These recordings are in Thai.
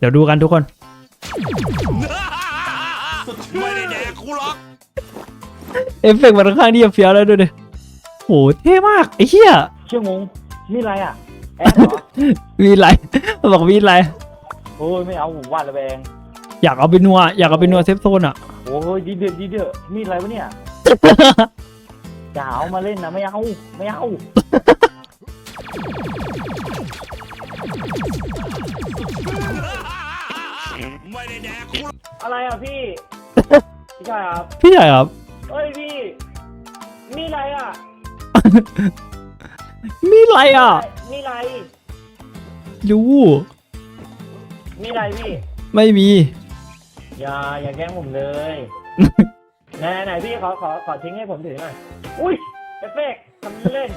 เดี๋ยวดูกันทุกคน ไม่ได้แดกกูหรอกเอฟเฟกต์มันค่อนข้างที่จะเฟี้ยวแล้วด้วยดิโหเท่มากไอ้เหี้ยเชื่องงมีอะไรอะแอนเหรอมีอะไรมันบอกมีอะไรโอ้ยไม่เอาผมวาดระแวงอยากเอาไปนัวอยากเอาไปนัวเซฟโซนอะ โอ้ยดีเดือดดีเดือดมีอะไรวะเนี่ยอย่าเอามาเล่นนะไม่เอาไม่เอา ไม่ได้แดกกูหรอกอะไรอะพี่ พี่ชายครับพี่ใหญ่ครับ เอ้ยพี่มีอะไรอะมีอะไรอะมีอะไรดูมีอะไรพี่ ไม่มี อย่าอย่าแกล้งผมเลยไหนไหนพี่ขอขอขอทิ้งให้ผมถือหน่อย อุ้ยเอฟเฟกต์ทำเล่น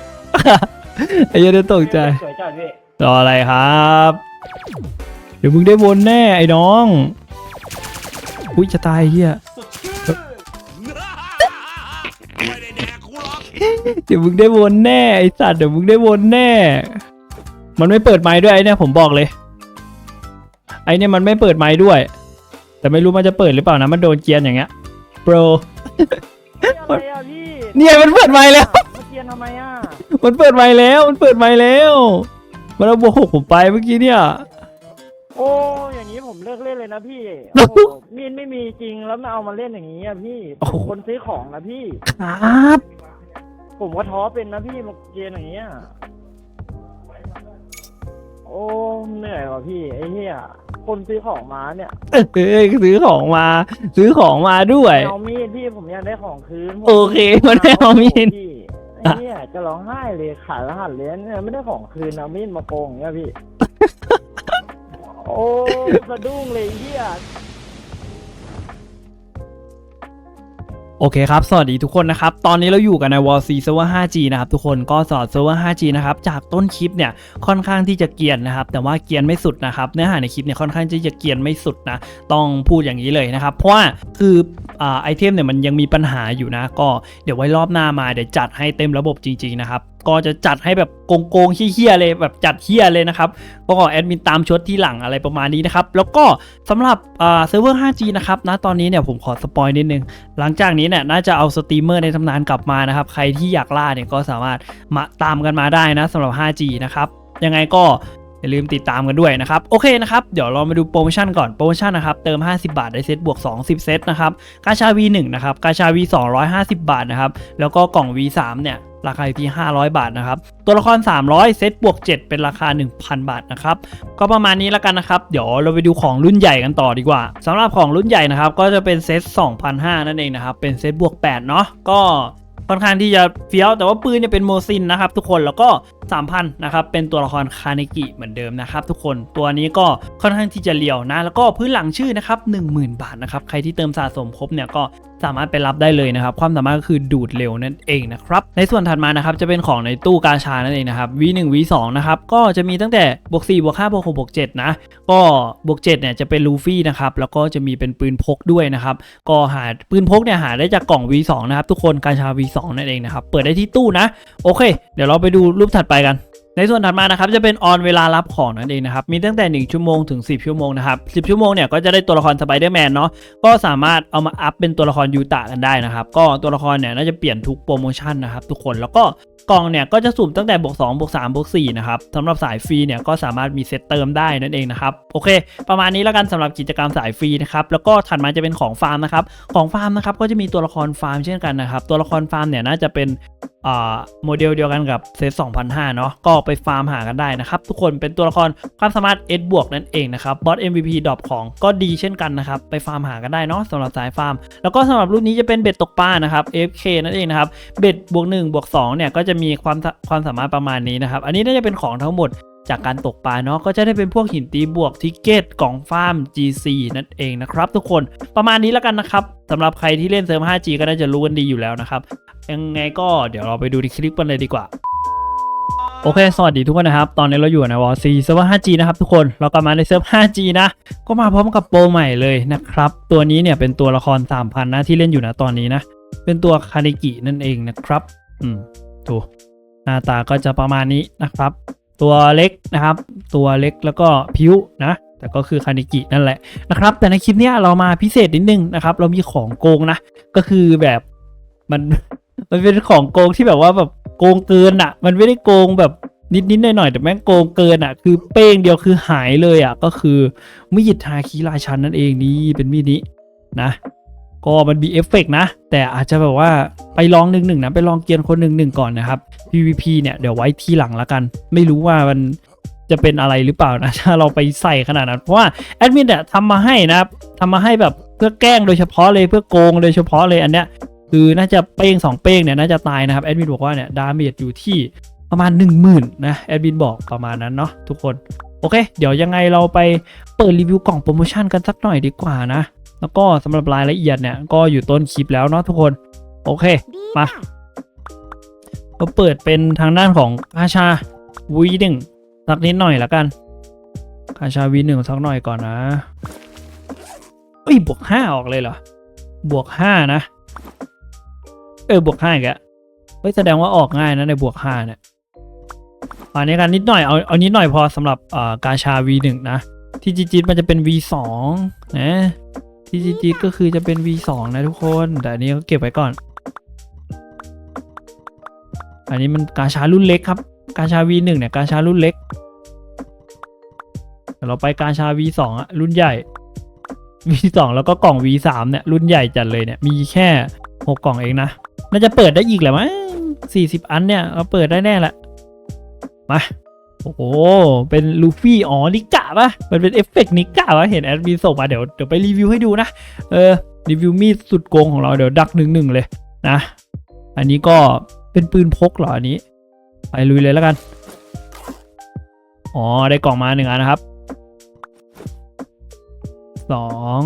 ไอ้เหี้ยเดี๋ยวตกใจ สวยจัดพี่ รออะไรครับ เดี๋ยวมึงได้วนแน่ไอ้น้อง อุ้ยจะตายไอ้เฮียไม่ได้แดกกูหรอกเดี๋ยวมึงได้วนแน่ไอ้สัตว์เดี๋ยวมึงได้วนแน่ มันไม่เปิดไมค์ด้วยไอ้เนี่ยผมบอกเลย ไอ้เนี่ยมันไม่เปิดไมค์ด้วย แต่ไม่รู้มันจะเปิดหรือเปล่านะมันโดนเกียนอย่างเงี้ยโปรอะไรอะพี่เนี่ยมันเปิดไมค์แล้วมาเทียนทำไมอะมันเปิดไมค์แล้ว มันเปิดไมค์แล้ว มันเอาบวกหกผมไปเมื่อกี้เนี่ย โอ้อย่างนี้ผมเลิกเล่นเลยนะพี่โอ้โอ้โหมีดไม่มีจริงแล้วมาเอามาเล่นอย่างนี้อะพี่โอ้โห คนซื้อของนะพี่ ครับ ผมก็ท้อเป็นนะพี่มาเกณฑ์อย่างเงี้ย โอ้เหนื่อยว่ะพี่ไอ้เหี้ยคนซื้อของมาเนี่ยเอ้ยซื้อของมา ซื้อของมาด้วย เอามีดพี่ผมอยากได้ของคืนผมโอเคมันไม่เอามีด พี่ ไอ้เนี่ยจะร้องไห้เลยขายรหัสเหรียญเนี่ยไม่ได้ของคืนเอามีดมาโกงอย่างเงี้ยพี่ โอ้สะดุ้งเลยไอ้เหี้ย โอเคครับ สวัสดีทุกคนนะครับ ตอนนี้เราอยู่กันใน Wall C Server 5G นะครับ ทุกคนก็สอด Server 5G นะครับ จากต้นคลิปเนี่ยค่อนข้างที่จะเกียนนะครับ แต่ว่าเกียนไม่สุดนะครับ เนื้อหาในคลิปเนี่ยค่อนข้างที่จะเกียนไม่สุดนะ ต้องพูดอย่างนี้เลยนะครับ เพราะว่าคืออไอเทมเนี่ยมันยังมีปัญหาอยู่นะ ก็เดี๋ยวไว้รอบหน้ามาเดี๋ยวจัดให้เต็มระบบจริงๆนะครับ ก็จะจัดให้แบบโกงๆเฮี้ยๆเลยแบบจัดเฮี้ยเลยนะครับก็ขอแอดมินตามชดที่หลังอะไรประมาณนี้นะครับ แล้วก็สำหรับเซิร์ฟเวอร์ 5G นะครับณตอนนี้เนี่ยผมขอสปอยนิดนึง หลังจากนี้เนี่ยน่าจะเอาสตรีมเมอร์ในตำนานกลับมานะครับ ใครที่อยากล่าเนี่ยก็สามารถมาตามกันมาได้นะสำหรับ 5G นะครับ ยังไงก็อย่าลืมติดตามกันด้วยนะครับ โอเคนะครับ เดี๋ยวเรามาดูโปรโมชั่นก่อนโปรโมชั่นนะครับ เติม 50 บาทได้เซตบวก20เซตนะครับ กาชา V1 นะครับ กาชา V250 บาทนะครับ แล้วก็กล่อง V3 เนี่ย ราคาอยู่ที่ 500 บาทนะครับ ตัวละคร 300 เซตบวก 7 เป็นราคา 1,000 บาทนะครับ ก็ประมาณนี้แล้วกันนะครับ เดี๋ยวเราไปดูของรุ่นใหญ่กันต่อดีกว่าสำหรับของรุ่นใหญ่นะครับ ก็จะเป็นเซต2,500 นั่นเองนะครับ เป็นเซตบวก 8 เนาะ ก็ค่อนข้างที่จะเฟี้ยวแต่ว่าปืนเนี่ยเป็นโมซินนะครับทุกคนแล้วก็3,000นะครับเป็นตัวละครคาเนกิเหมือนเดิมนะครับทุกคนตัวนี้ก็ค่อนข้างที่จะเลียวนะ แล้วก็พื้นหลังชื่อนะครับ10,000 บาทนะครับใครที่เติมสะสมครบเนี่ยก็สามารถไปรับได้เลยนะครับ ความสามารถก็คือดูดเร็วนั่นเองนะครับ ในส่วนถัดมานะครับจะเป็นของในตู้กาชานั่นเองนะครับ V1 V2 นะครับก็จะมีตั้งแต่บวก4บวก5บวก6บวก7นะก็บวก7เนี่ยจะเป็นลูฟี่นะครับแล้วก็จะมีเป็นปืนพกด้วยนะครับก็หาปืนพกเนี่ยหาได้จากกล่อง V2 นะครับทุกคนกาชา V2 นั่นเองนะครับเปิดได้ที่ตู้นะโอเค เดี๋ยวเราไปดูรูปถัดไปกัน ในส่วนถัดมานะครับจะเป็นออนเวลารับของนั่นเองนะครับมีตั้งแต่ 1 ชั่วโมงถึง 10 ชั่วโมงนะครับ 10 ชั่วโมงเนี่ยก็จะได้ตัวละครสไปเดอร์แมนเนาะก็สามารถเอามาอัพเป็นตัวละครยูตะกันได้นะครับ ก็ตัวละครเนี่ยน่าจะเปลี่ยนทุกโปรโมชั่นนะครับทุกคนแล้วก็กล่องเนี่ยก็จะสุ่มตั้งแต่บวก2บวก3บวก4นะครับสำหรับสายฟรีเนี่ยก็สามารถมีเซตเติมได้นั่นเองนะครับโอเค ประมาณนี้แล้วกันสำหรับกิจกรรมสายฟรีนะครับแล้วก็ถัดมาจะเป็นของฟาร์มนะครับของฟาร์มนะครับก็จะมีตัวละครฟาร์มเช่นกันนะครับตัวละครฟาร์มเนี่ยน่าจะเป็น โมเดลเดียวกันกับเซต2005 เนาะก็ไปฟาร์มหากันได้นะครับ ทุกคนเป็นตัวละครความสามารถ S บวกนั่นเองนะครับบอส MVP ดรอปของก็ดีเช่นกันนะครับ ไปฟาร์มหากันได้เนาะสำหรับสายฟาร์ม แล้วก็สำหรับรุ่นนี้จะเป็นเบ็ดตกปลานะครับ FK นั่นเองนะครับเบ็ดบวก1บวก2เนี่ยก็จะมีความความสามารถประมาณนี้นะครับ อันนี้น่าจะเป็นของทั้งหมด จากการตกปลาเนาะก็จะได้เป็นพวกหินตีบวกทิกเก็ตกล่องฟาร์ม GC นั่นเองนะครับทุกคนประมาณนี้แล้วกันนะครับสำหรับใครที่เล่นเซิร์ฟ 5G ก็น่าจะรู้กันดีอยู่แล้วนะครับ ยังไงก็เดี๋ยวเราไปดูในคลิปกันเลยดีกว่าโอเค สวัสดีทุกคนนะครับ ตอนนี้เราอยู่ในวอร์ซีเซิร์ฟ 5G นะครับทุกคน เรากลับมาในเซิร์ฟ 5G นะ ก็มาพร้อมกับโปรใหม่เลยนะครับ ตัวนี้เนี่ยเป็นตัวละคร 3,000 นะที่เล่นอยู่นะตอนนี้นะ เป็นตัวคาเนกินั่นเองนะครับ อืมดูหน้าตาก็จะประมาณนี้นะครับ ตัวเล็กนะครับ ตัวเล็กแล้วก็ผิวนะ แต่ก็คือคานิกินั่นแหละนะครับ แต่ในคลิปเนี้ยเรามาพิเศษนิดนึงนะครับ เรามีของโกงนะ ก็คือแบบมันมันเป็นของโกงที่แบบว่าแบบโกงเกินอะ มันไม่ได้โกงแบบนิดๆหน่อยๆแต่แม่งโกงเกินอะ คือเป้งเดียวคือหายเลยอะ ก็คือมีดทาคีราชันนั่นเองนี่เป็นมีดนี้นะ ก็มันมีเอฟเฟกต์นะ แต่อาจจะแบบว่าไปลองหนึ่งหนึ่งนะ ไปลองเกียนคนหนึ่งหนึ่งก่อนนะครับ PVP เนี่ยเดี๋ยวไว้ทีหลังละกัน ไม่รู้ว่ามันจะเป็นอะไรหรือเปล่านะ ถ้าเราไปใส่ขนาดนั้น เพราะว่าแอดมินเนี่ยทำมาให้นะครับทำมาให้แบบเพื่อแกล้งโดยเฉพาะเลยเพื่อโกงโดยเฉพาะเลยอันเนี้ยคือน่าจะเป้งสองเป้งเนี่ยน่าจะตายนะครับแอดมินบอกว่าเนี่ยดาเมจอยู่ที่ประมาณ 1 0,000 นะแอดมินบอกประมาณนั้นเนาะทุกคน โอเค เดี๋ยวยังไงเราไปเปิดรีวิวกล่องโปรโมชั่นกันสักหน่อยดีกว่านะ แล้วก็สำหรับรายละเอียดเนี่ยก็อยู่ต้นคลิปแล้วเนาะทุกคน โอเค มา ก็เปิดเป็นทางด้านของกาชาวีหนึ่งสักนิดหน่อยละกันกาชาวีหนึ่งสักหน่อยก่อนนะเอ้ยบวกห้าออกเลยเหรอ บวกห้านะ เออบวกห้าอีกอะเฮ้ยแสดงว่าออกง่ายนะในบวกห้าเนี่ยอันนี้กันนิดหน่อยเอาเอานิดหน่อยพอสำหรับอ่ากาชา V1 นะ ที่จีจีมันจะเป็น V2 นะ ที่จีจีก็คือจะเป็น V2 นะทุกคน แต่อันนี้ก็เก็บไว้ก่อน อันนี้มันกาชารุ่นเล็กครับ กาชา V1 เนี่ยกาชารุ่นเล็กเดี๋ยวเราไปกาชา V2 อะรุ่นใหญ่ V2 แล้วก็กล่อง V3 เนี่ยรุ่นใหญ่จัดเลยเนี่ยมีแค่ 6 กล่องเองนะ น่าจะเปิดได้อีกแหละมั้ง40 อันเนี่ยเราเปิดได้แน่แหละมา โอ้โห เป็นลูฟี่ อ๋อ นิกะปะมันเป็นเอฟเฟกต์นิกะปะเห็นแอดมินส่งมาเดี๋ยวเดี๋ยวไปรีวิวให้ดูนะ เออ รีวิวมีดสุดโกงของเราเดี๋ยวดักหนึ่งหนึ่งเลยนะ อันนี้ก็เป็นปืนพกเหรออันนี้ ไปลุยเลยแล้วกัน อ๋อ ได้กล่องมาหนึ่งอันนะครับ สอง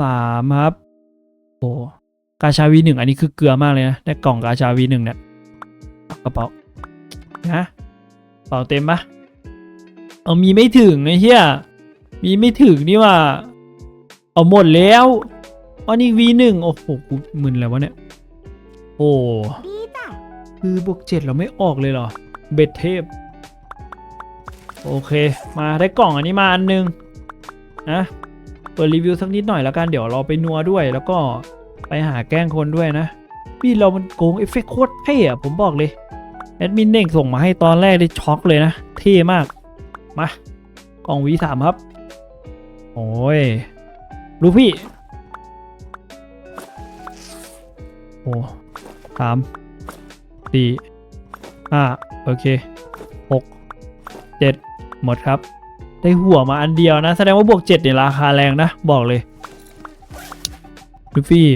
สามครับ โอ้กาชาวีหนึ่งอันนี้คือเกลือมากเลยนะ ได้กล่องกาชาวีหนึ่งเนี่ยกระเป๋า นะเป๋าเต็มปะเอามีไม่ถึงไอ้เหี้ยมีไม่ถึงนี่ว่า เอาหมดแล้วอันนี้วีหนึ่งโอ้โหกูมึนแล้ววะเนี่ย โอ้คือบวกเจ็ดเราไม่ออกเลยเหรอ เบ็ดเทพ โอเค มาได้กล่องอันนี้มาอันนึง นะ เปิดรีวิวสักนิดหน่อยแล้วกัน เดี๋ยวเราไปนัวด้วยแล้วก็ไปหาแกล้งคนด้วยนะพี่เรามันโกงเอฟเฟกโคตรเท่อะผมบอกเลย แอดมินเน่งส่งมาให้ตอนแรกได้ช็อกเลยนะ เท่มาก มากล่องวีสามครับ โอ้ยรู้พี่ โอ้สามสี่ห้าโอเคหกเจ็ดหมดครับ ได้หัวมาอันเดียวนะ แสดงว่าบวกเจ็ดเนี่ยราคาแรงนะ บอกเลยลูฟี่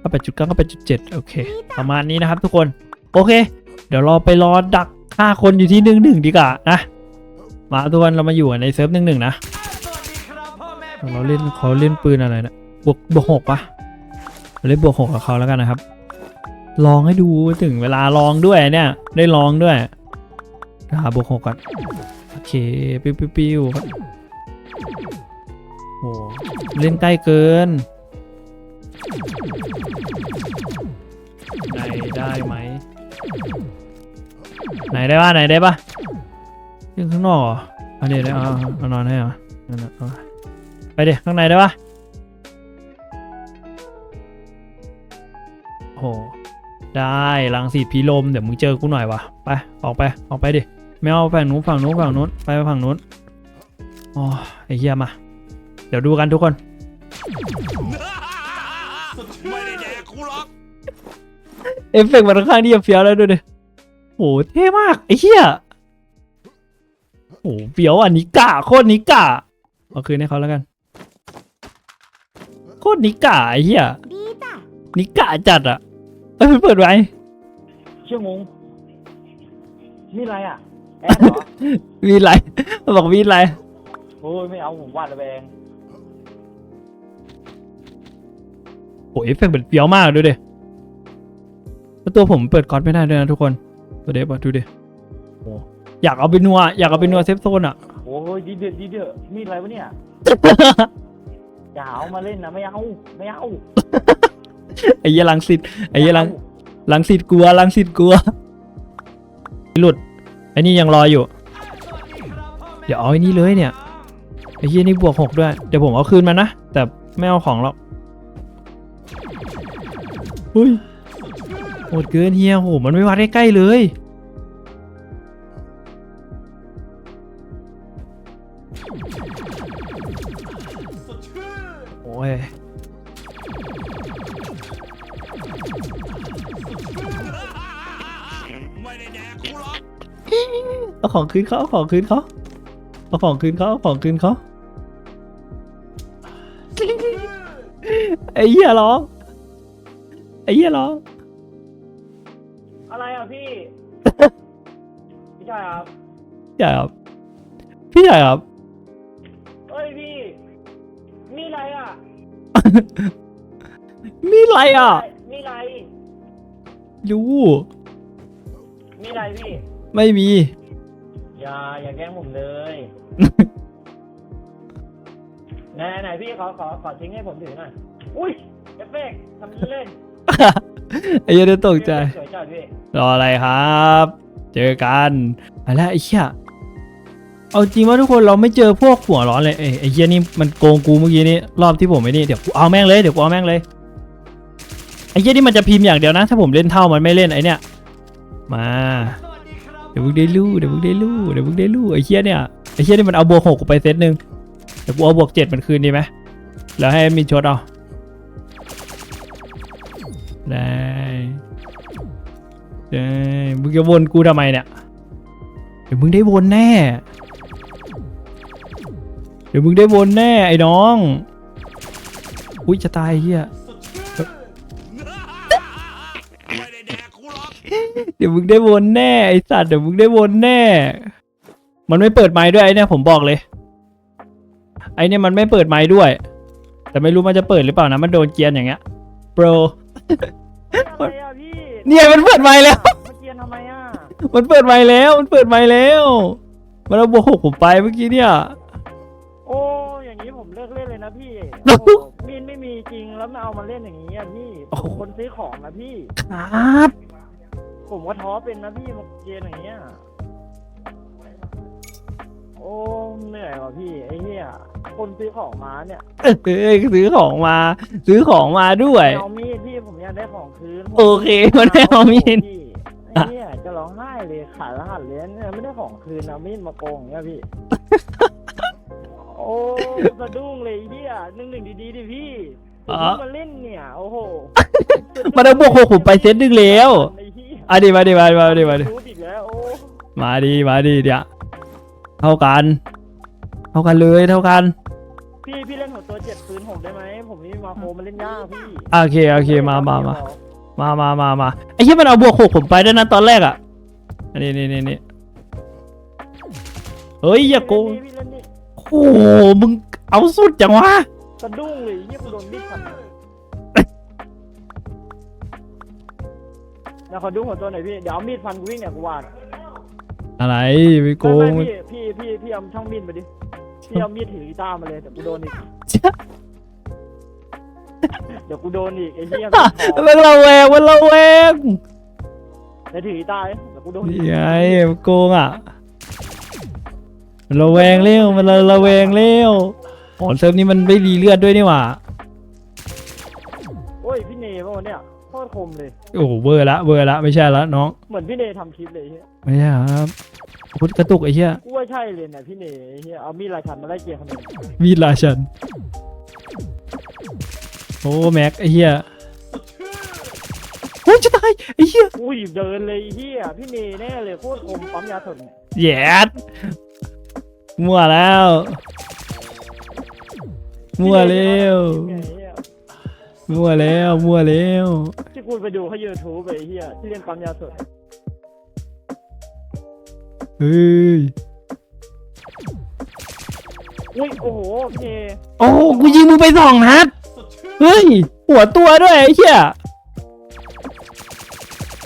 ก็แปดจุดเก้าก็แปดจุดเจ็ดโอเค ประมาณนี้นะครับทุกคน โอเค เดี๋ยวเราไปรอดักฆ่าคนอยู่ที่หนึ่งหนึ่งดีกว่านะ มาทุกคนเรามาอยู่ในเซิร์ฟหนึ่งหนึ่งนะ เราเล่นเขาเล่นปืนอะไรนะบวกบวกหกปะเราเล่นบวกหกกับเขาแล้วกันนะครับ ลองให้ดูถึงเวลาลองด้วยเนี่ย ได้ลองด้วยหาบวกหกก่อนโอเคปิ้วปิ้วปิ้วโอ้เล่นใกล้เกินไหนได้ไหม ไหนได้ปะไหนได้ปะยังข้างนอกเหรออาเดี๋ยวได้เอาเอาเอานอนให้เหรอนั่นน่ะไปเดี๋ยวข้างในได้ปะโอ้ได้ลังสีพีลมเดี๋ยวมึงเจอกูหน่อยวะไปออกไปออกไปดิไม่เอาฝั่งนู้นฝั่งนู้นฝั่งนู้นไปฝั่งนู้นอ๋อไอ้เหี้ยมา เดี๋ยวดูกันทุกคน เอฟเฟกต์มันค่อนข้างที่จะเฟี้ยวแล้วดูดิโหเท่มากไอ้เหี้ยโหเฟี้ยวอะนิกะโคตรนิกะเอาคืนให้เขาแล้วกัน โคตรนิกะไอ้เหี้ยนิกะจัดอะเอ้ยมันเปิดไว้ชั่วโมงนี่อะไรอะแอดเหรอวีไรมันบอกวีไรโอ้ยไม่เอาผมวาดระแวงโหเอฟเฟกต์มันเฟี้ยวมากดูดิ แล้วตัวผมเปิดก๊อตไม่ได้ด้วยนะทุกคนตัวเดฟอะดูดิโหอยากเอาไปนัวอยากเอาไปนัวเซฟโซนอะโอ้ยดีเดือดดีเดือดมีดอะไรวะเนี่ยอย่าเอามาเล่นนะไม่เอาไม่เอาไอ้เหี้ยลังสิตไอ้เหี้ยลังลังสิตกลัวลังสิตกลัวหลุดไอ้นี่ยังรออยู่เดี๋ยวเอาไอ้นี่เลยเนี่ยไอ้เฮียนี่บวกหกด้วยเดี๋ยวผมเอาคืนมานะแต่ไม่เอาของหรอกอุ้ยโหดเกินเฮียโหมันไม่วัดใกล้ๆเลย โอ้ยกรอกเอาของคืนเขาเอาของคืนเขาเอาของคืนเขาเอาของคืนเขาไอ้เหี้ยร้องไอ้เหี้ยร้อง ชายครับใหญ่ครับ พี่ใหญ่ครับ เอ้ยพี่ มีอะไรอะ มีอะไรอะ มีอะไร รู้ มีอะไรพี่ ไม่มี อย่าอย่าแกล้งผมเลยไหนไหนพี่ขอขอขอทิ้งให้ผมถือหน่อย อุ้ยเอฟเฟกต์ทำเล่นไอ้เหี้ยเดี๋ยวตกใจ สวยจัดพี่ รออะไรครับ เจอกันอะไรไอ้เหี้ยเอาจริงว่าทุกคนเราไม่เจอพวกหัวร้อนเลยเอ้ไอ้เหี้ยนี่มันโกงกูเมื่อกี้นี้รอบที่ผมไอ้นี่เดี๋ยวกูเอาแม่งเลยเดี๋ยวกูเอาแม่งเลยไอ้เหี้ยนี่มันจะพิมพ์อย่างเดียวนะ ถ้าผมเล่นเท่ามันไม่เล่นไอ้เนี่ย มาเดี๋ยวมึงได้รู้เดี๋ยวมึงได้รู้เดี๋ยวมึงได้รู้ไอ้เหี้ยเนี่ยไอ้เหี้ยนี่มันเอาบวกหกไปเซตหนึ่งเดี๋ยวกูเอาบวกเจ็ดมันคืนดีไหมแล้วให้มีชดเอาได้ ได้มึงจะวนกูทำไมเนี่ย เดี๋ยวมึงได้วนแน่ เดี๋ยวมึงได้วนแน่ไอ้น้อง อุ้ยจะตายไอ้เฮียไม่ได้แดกกูหรอกเดี๋ยวมึงได้วนแน่ไอ้สัตว์เดี๋ยวมึงได้วนแน่ มันไม่เปิดไมค์ด้วยไอ้เนี่ยผมบอกเลย ไอ้เนี่ยมันไม่เปิดไมค์ด้วย แต่ไม่รู้มันจะเปิดหรือเปล่านะมันโดนเกียนอย่างเงี้ยโปรอะไรอะพี่ เนี่ยมันเปิดไมค์แล้วมาเกียนทำไมอะมันเปิดไมค์แล้ว มันเปิดไมค์แล้ว มันเอาบวกหกผมไปเมื่อกี้เนี่ย โอ้อย่างนี้ผมเลิกเล่นเลยนะพี่โอ้โอ้โหมีนไม่มีจริงแล้วมาเอามาเล่นอย่างนี้อะพี่โอ้โหผมคนซื้อของนะพี่ ครับผมก็ท้อเป็นนะพี่มาเกียนอย่างเงี้ย โอ้เหนื่อยว่ะพี่ไอ้เหี้ยคนซื้อของมาเนี่ยเอ้ยซื้อของมา ซื้อของมาด้วย เอามีดพี่ผมอยากได้ของคืนโอเคมันไม่เอามีดพี่ไอ้เนี่ยจะร้องไห้เลยขายรหัสเหรียญเนี่ยไม่ได้ของคืนเอามีดมาโกงอย่างเงี้ยพี่ โอ้สะดุ้งเลยไอ้เหี้ยหนึ่งหนึ่งดีๆดิพี่ผมอ๋อเพิ่งมาเล่นเนี่ยโอ้โหมันเอาบวกหกผมไปเซตหนึงแล้วไอ้เหี้ยอะดีมาดีมาดีมาดีมาดิรู้อีกแล้วโอ้มาดีมาดีเดี๋ยว เท่ากัน เท่ากันเลยเท่ากัน พี่พี่เล่นหัวตัวเจ็ดปืนผมได้ไหมผมนี่มาโคมันเล่นยากพี่โอเคโอเคมามามามามามามาไอ้ที่มันเอาบวกหกผมไปด้วยนะตอนแรกอะอันนี้นี่นี่นี่เฮ้ยอย่าโกงพี่เล่นนี่โอ้โหมึงเอาสุดจังวะสะดุ้งเลยเหี้ยกูโดนมีดฟันแล้วขอดูหัวตัวหน่อยพี่เดี๋ยวเอามีดฟันกูวิ่งเนี่ยกูวาด อะไรไปโกงไม่ไม่พี่พี่พี่พี่เอาช่างมีดมาดิ พี่เอามีดถือกีตาร์มาเลยเดี๋ยวกูโดนอีก เดี๋ยวกูโดนอีกไอ้เหี้ยมันระแวงมันระแวงเดี๋ยวถือกีตาร์เดี๋ยวกูโดนอีนี่กไงมันโกงอะมันระแวงเร็วมันระแวงเร็วอ๋อเซิร์ฟนี้มันไม่รีเลือดด้วยนี่หว่าโอ้ยพี่เนยป่ะวะเนี่ยโค ตรคมเลย โอ้โหเบอร์ละเบอร์ละไม่ใช่ละน้อง เหมือนพี่เนยทำคลิปเลยไอ้เหี้ยไม่ใช่ครับพุทธกระตุกไอ้เหี้ยกูว่าใช่เลยเนี่ยพี่เนยไอ้เหี้ยเอามีดลายชันมาไล่เกียร์ขนมมีดราชันโอ้แม็กไอ้เหี้ยโอ้ยจะตายไอ้เหี้ยอุ้ยเดินเลยไอ้เหี้ยพี่เนยแน่เลยโคตรคมปั๊มยาสดเนี่ยแย่ดมั่วแล้ว มั่วแล้วไอ้เหี้ย มั่วแล้วมั่วแล้วที่กูไปดูเขายูทูบไอ้เหี้ยที่เล่นปั๊มยาสดเฮ้ยอุ้ยโอ้โหพี่เนยโอ้กูยิงมึงไปสองนัดเฮ้ยหัวตัวด้วยไอ้เหี้ย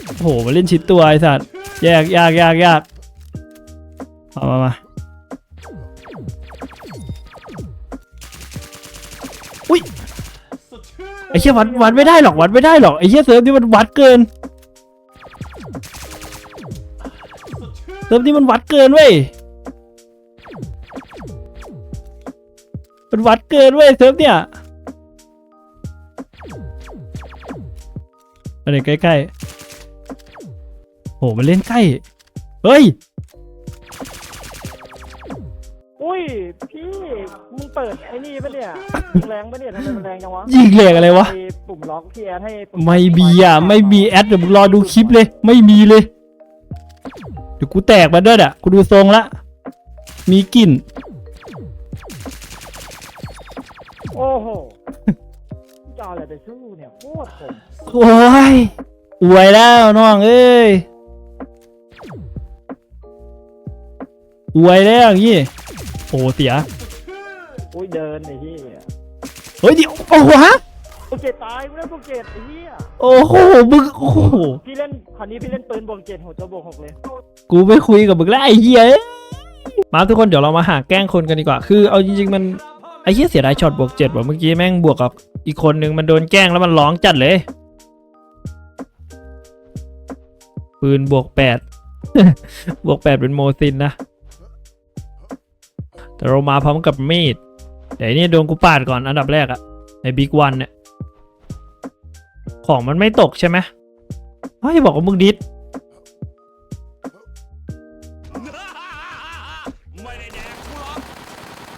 โอ้โหมาเล่นชิดตัวไอ้สัตว์แยกยากยากยากมามามา ไอ้เหี้ยวัดวัดไม่ได้หรอกวัดไม่ได้หรอกไอ้เหี้ยเซิร์ฟนี่มันวัดเกินเซิร์ฟนี่มันวัดเกินเว้ยมันวัดเกินเว้ยเซิร์ฟเนี่ยอะไรใกล้ๆโหมันเล่นใกล้ เฮ้ย ยพี่มึงเปิดไอ้นี่ปะเนี่ยยิงแรงปะเนี่ยทำไมมันแรงจังวะยิงเหล็กอะไรวะ ไอ้ปุ่มล็อกที่แอดให้ปุ่ไม่มีอะ ไม่มีแอดเดี๋ยวมึงรอดูคลิปเลย ไม่มีเลย เดี๋ยวกูแตกมาด้วยอะกูดูทรงละ มีกลิ่น โอ้โหจะเอาอะไรไปสู้เนี่ยโคตรผมโอ้ยอวยแล้วน้องเอ้ยอวยแล้วอย่างงี้ โอ้เสียอุ้ยเดินไอ้เหี้ยเฮ้ยเดี๋ยวโอ้โหฮะโปรเกตตายกูได้โปรเกตไอ้เหี้ยโอ้โหมึงโอ้โหพี่เล่นคันนี้พี่เล่นปืนบวกเจ็ดหัวตัวบวกหกเลยกูไม่คุยกับมึงแล้วไอ้เหี้ยเอ้ยมาทุกคนเดี๋ยวเรามาหาแกล้งคนกันดีกว่า คือเอาจริงๆมันไอ้เหี้ยเสียดายช็อตบวกเจ็ดว่ะเมื่อกี้แม่งบวกกับอีกคนนึงมันโดนแกล้งแล้วมันร้องจัดเลย ปืนบวกแปดบวกแปดเป็นโมซินนะ แต่เรามาพร้อมกับมีดเดี๋ยวไอ้นี่โดนกูปาดก่อนอันดับแรกอะในบิ๊กวันเนี่ย ของมันไม่ตกใช่ไหมเฮ้ยบอกว่ามึงดิด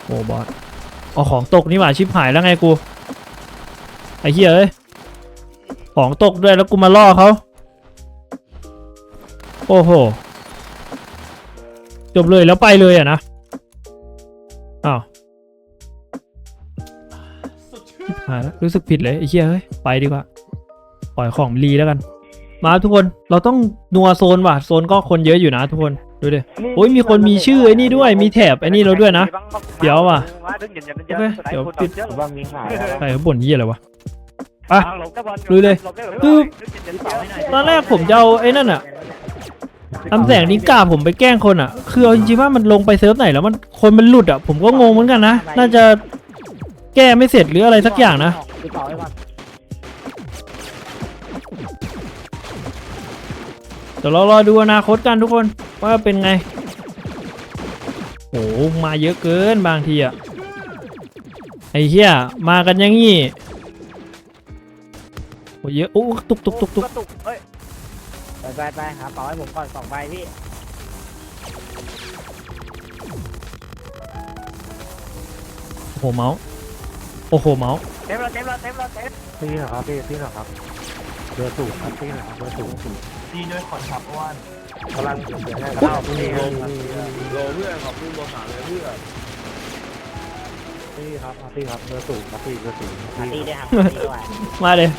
โอ้บอสเอาของตกนี่หว่าชิบหายแล้วไงกู ไอ้เหี้ยเอ้ย ของตกด้วยแล้วกูมาล่อเขา โอ้โห จบเลยแล้วไปเลยอะนะ อ้าวชิบหายแล้วรู้สึกผิดเลยไอ้เหี้ยเอ้ยไปดีกว่าปล่อยของรีแล้วกัน มาทุกคนเราต้องนัวโซนว่ะโซนก็คนเยอะอยู่นะทุกคนดูดิโอ้ยมีคนมีชื่อไอ้นี่ด้วยมีแถบไอ้นี่เราด้วยนะ เดี๋ยวว่ะโอเคเดี๋ยวปิดว่ามีขายใครเขาบ่นยี่อะไรวะอะลุยเลยคือตอนแรกผมจะเอาไอ้นั่นอะ ทำแสงนิกาผมไปแกล้งคนอะ คือเอาจริงๆว่ามันลงไปเซิร์ฟไหนแล้วมันคนมันหลุดอะผมก็งงเหมือนกันนะ น่าจะแก้ไม่เสร็จหรืออะไรสักอย่างนะเดี๋ยวเรารอดูอนาคตกันทุกคนว่าเป็นไงโอ้มาเยอะเกินบางทีอะไอ้เหี้ยมากันยังงี้โอ้เยอะโอ้ตุกตุกตุกตุกกระตุกเอ้ย ไปไปไปหาเป๋าให้ผมก่อนสองใบพี่ โอ้โหเมาส์โอ้โหเมาส์เต็มแล้วเต็มแล้วเต็มแล้วเต็มพี่เหรอครับพี่พี่เหรอครับเบอร์สูงครับพี่เหรอครับเบอร์สูงดีด้วยขอนขับอ้วนกำลังเสียให้ข้าวพี่ครับโลเพื่อนขอบคุณโลสามเลยเพื่อนพี่ครับอะพี่ครับเบอร์สูงครับพี่เบอร์สูงหาตีพี่ได้หาตีด้วยมาเลย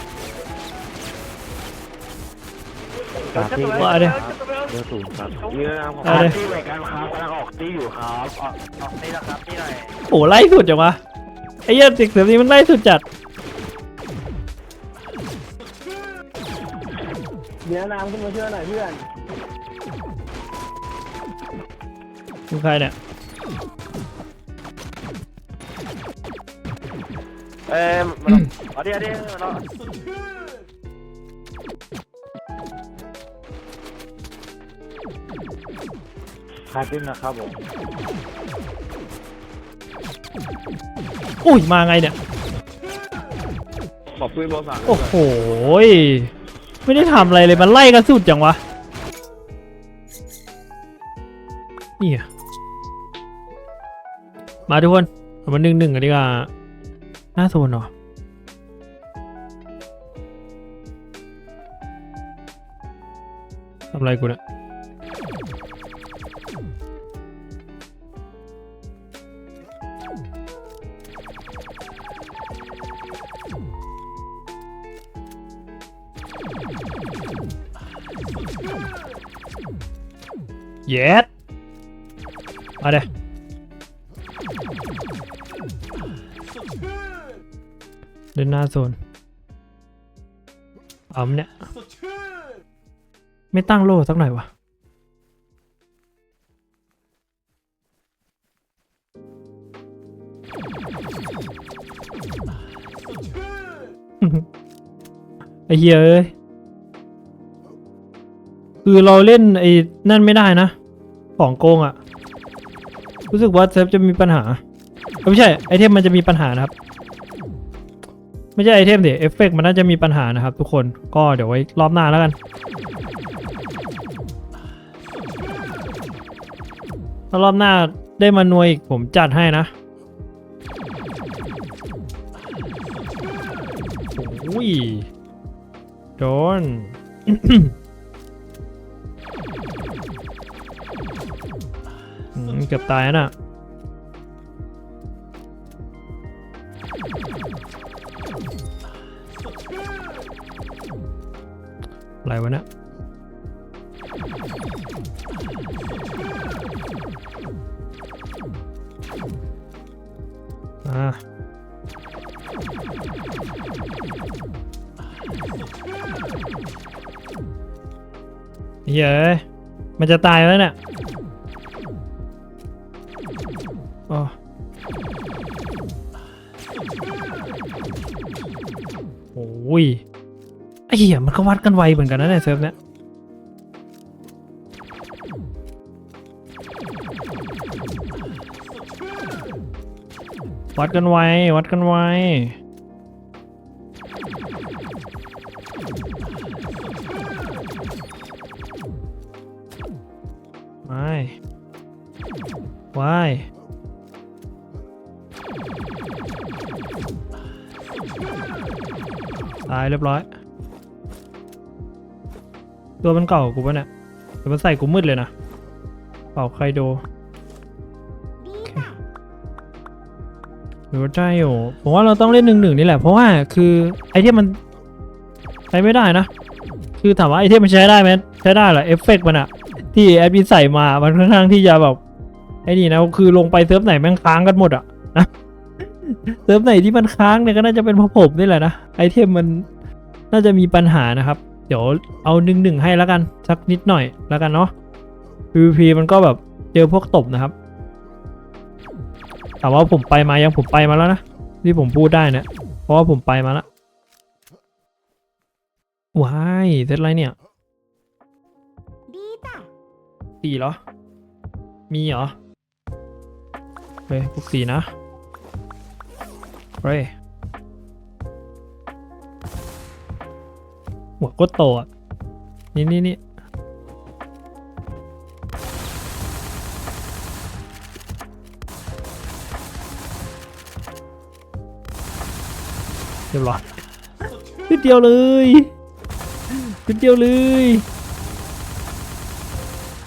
ครับพี่ว่าดิเบอร์สูงครับนี่นะครับผมเอาเลยที่เหมือนกันครับกำลังออกตีอยู่ครับออกออกตีแล้วครับตีหน่อยโอ้ไล่สุดจังวะไอ้เหี้ยเด็กเสือนี้มันไล่สุดจัดเดี๋ยวน้ำขึ้นมาช่วยหน่อยเพื่อนมึงใครเนี่ยเอ้ยมาเอาดิเอาดิเอา ครับพี่นะครับผมอุ้ยมาไงเนี่ย บอกปืนโลสามโอ้โหยไม่ได้ทำอะไรเลยมันไล่กันสุดจังวะนี่อะมาทุกคนเรามาหนึ่งหนึ่งกันดีกว่าหน้าโซนเหรอทำอะไรกูเนี่ย เย็ดมาเด้เดินหน้าโซนเอาเนี่ย ไม่ตั้งโล่สักหน่อยวะไอ้เหี้ยเอ้ย คือเราเล่นไอ้นั่นไม่ได้นะ ของโกงอะ่ะรู้สึกว่าเซฟจะมีปัญหา ไม่ใช่ไอเทมมันจะมีปัญหานะครับ ไม่ใช่ไอเทมเดี๋ยวเอฟเฟกมันน่าจะมีปัญหานะครับ ทุกคนก็เดี๋ยวไว้รอบหน้าแล้วกันถ้ารอบหน้าได้มานวยอีกผมจัดให้นะโอ้ยโดน เกือบตายแล้วน่ะอะไรวะเนี่ยอ่าเย้มันจะตายแล้วเนี่ย ยไอ้เหี้ยมันก็วัดกันไวเหมือนกันนะในยเซิร์ฟเนี้ยวัดกันไววัดกันไวไม่ไว ตายเรียบร้อย ตัวมันเก่ากว่ากูปะเนี่ยแต่มันใส่กูมืดเลยนะเป่าใครโดโอเคหรือว่าใจอยู่ผมว่าเราต้องเล่นหนึ่งหนึ่งนี่แหละ เพราะว่าคือไอเทมมันใช้ไม่ได้นะ คือถามว่าไอเทมมันใช้ได้ไหมใช้ได้เหรอเอฟเฟกต์มันอะที่แอดมินใส่มา มันค่อนข้างที่จะแบบไอ้นี่นะ คือลงไปเซิร์ฟไหนแม่งค้างกันหมดอะนะ เซิร์ฟไหนที่มันค้างเนี่ยก็น่าจะเป็นเพราะผมนี่แหละนะไอเทมมันน่าจะมีปัญหานะครับ เดี๋ยวเอาหนึ่งหนึ่งให้แล้วกันสักนิดหน่อยแล้วกันเนาะ PVP มันก็แบบเจอพวกตบนะครับถามว่าผมไปมายังผมไปมาแล้วนะที่ผมพูดได้นี่ยเพราะว่าผมไปมาแล้วว้ายเซตอะไรเนี่ยสี่เหรอ มีเหรอเฮ้ยพวกสี่นะ เฮ้ยหัวก็โตอะ นี่นี่นี่เรียบร้อยนิดเดียวเลยนิดเดียวเลย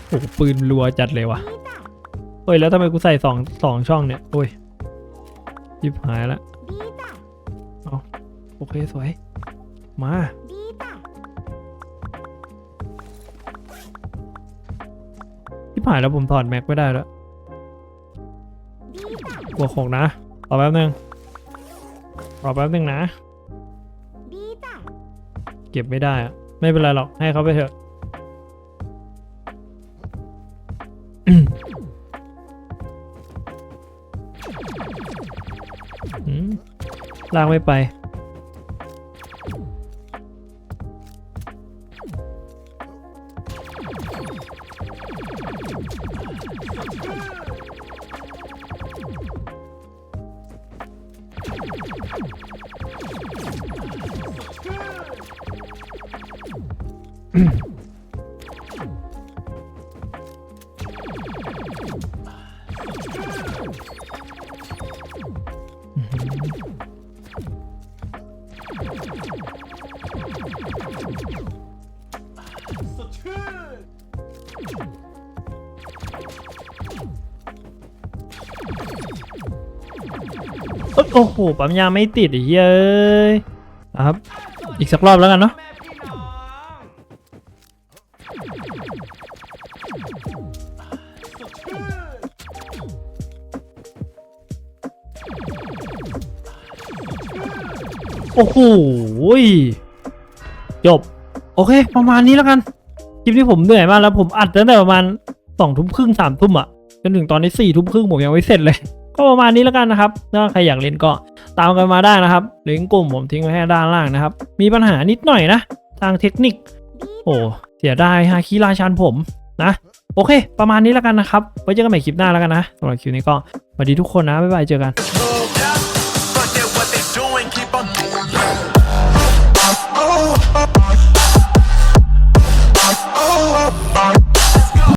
โอ้โหปืนรัวจัดเลยวะดีจ้ะเฮ้ย แล้วทำไมกูใส่สองสองช่องเนี่ย โอ้ยยิบหายละดีจ้ะ โอเคสวย มาดีจ้ะยิบหายแล้วผมถอดแม็กไม่ได้แล้วดีจ้ะบวกหกนะรอแป๊บนึงรอแป๊บนึงนะดีจ้ะเก็บไม่ได้อะไม่เป็นไรหรอกให้เขาไปเถอะอืมอืมลากไม่ไป Let's go! อ้โอ้โหปั๊มยาไม่ติดอ้เหี้ยเอ้ยนะครับ อีกสักรอบแล้วกันเนาะโอ้โหจบ โอเค ประมาณนี้แล้วกัน คลิปนี้ผมเหนื่อยมากแล้วผมอัดตั้งแต่ประมาณสองทุ่มครึ่งสามทุ่มอะจนถึงตอนนี้สี่ทุ่มครึ่งผมยังไม่เสร็จเลย ก็ประมาณนี้แล้วกันนะครับถ้าใครอยากเล่นก็ตามกันมาได้นะครับลิงก์กลุ่มผมทิ้งไว้ให้ด้านล่างนะครับ มีปัญหานิดหน่อยนะ ทางเทคนิค โอ้เสียดายฮาคิราชันผมนะ โอเค ประมาณนี้แล้วกันนะครับ ไว้เจอกันใหม่คลิปหน้าแล้วกันนะสำหรับคลิปนี้ก็สวัสดีทุกคนนะบ๊ายบายเจอกัน Oh